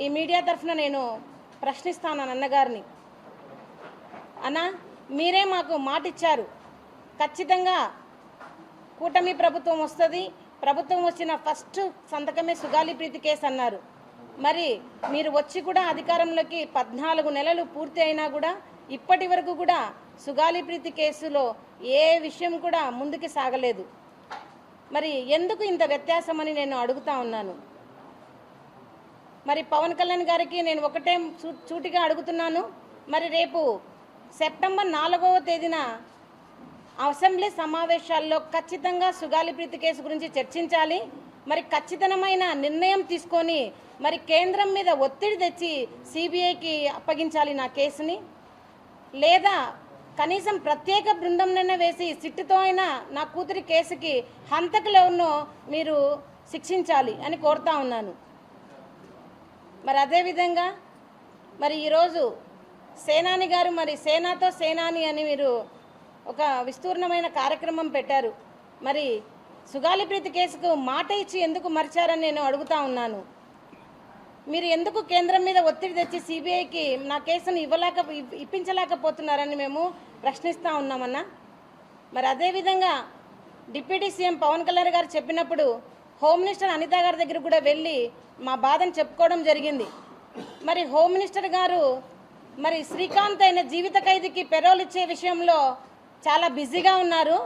ఈ మీడియా తరఫున నేను ప్రశ్నిస్తాను అన్నగారిని అన్న మీరే మాకు మాట ఇచ్చారు ఖచ్చితంగా కూటమి ప్రభుత్వం వస్తుంది. ప్రభుత్వం వచ్చిన ఫస్ట్ సంతకమే సుగాలి ప్రీతి కేసు అన్నారు. మరి మీరు వచ్చి కూడా అధికారంలోకి పద్నాలుగు నెలలు పూర్తి అయినా కూడా ఇప్పటి వరకు కూడా సుగాలి ప్రీతి కేసులో ఏ విషయం కూడా ముందుకు సాగలేదు. మరి ఎందుకు ఇంత వ్యత్యాసం అని నేను అడుగుతా ఉన్నాను. మరి పవన్ కళ్యాణ్ గారికి నేను ఒకటే చూటిగా అడుగుతున్నాను. మరి రేపు సెప్టెంబర్ నాలుగవ తేదీన అసెంబ్లీ సమావేశాల్లో ఖచ్చితంగా సుగాలి ప్రీతి కేసు గురించి చర్చించాలి. మరి ఖచ్చితమైన నిర్ణయం తీసుకొని మరి కేంద్రం మీద ఒత్తిడి తెచ్చి సిబిఐకి అప్పగించాలి నా కేసుని. లేదా కనీసం ప్రత్యేక బృందంనైనా వేసి సిట్టుతో అయినా నా కూతురి కేసుకి హంతకులు ఎవరినో మీరు శిక్షించాలి అని కోరుతా ఉన్నాను. మరి అదేవిధంగా మరి ఈరోజు సేనాని గారు మరి సేనాతో సేనాని అని మీరు ఒక విస్తూర్ణమైన కార్యక్రమం పెట్టారు. మరి సుగాలి ప్రీతి కేసుకు మాట ఇచ్చి ఎందుకు మర్చారని నేను అడుగుతా ఉన్నాను. మీరు ఎందుకు కేంద్రం మీద ఒత్తిడి తెచ్చి సిబిఐకి నా కేసును ఇవ్వలేక ఇప్పించలేకపోతున్నారని మేము ప్రశ్నిస్తూ ఉన్నామన్నా? మరి అదేవిధంగా డిప్యూటీ సీఎం పవన్ కళ్యాణ్ గారు చెప్పినప్పుడు హోమ్ మినిస్టర్ అనిత గారి దగ్గర కూడా వెళ్ళి మా బాధను చెప్పుకోవడం జరిగింది. మరి హోమ్ మినిస్టర్ గారు మరి శ్రీకాంత్ అయిన జీవిత ఖైదీకి పెరోల్ ఇచ్చే విషయంలో చాలా బిజీగా ఉన్నారు.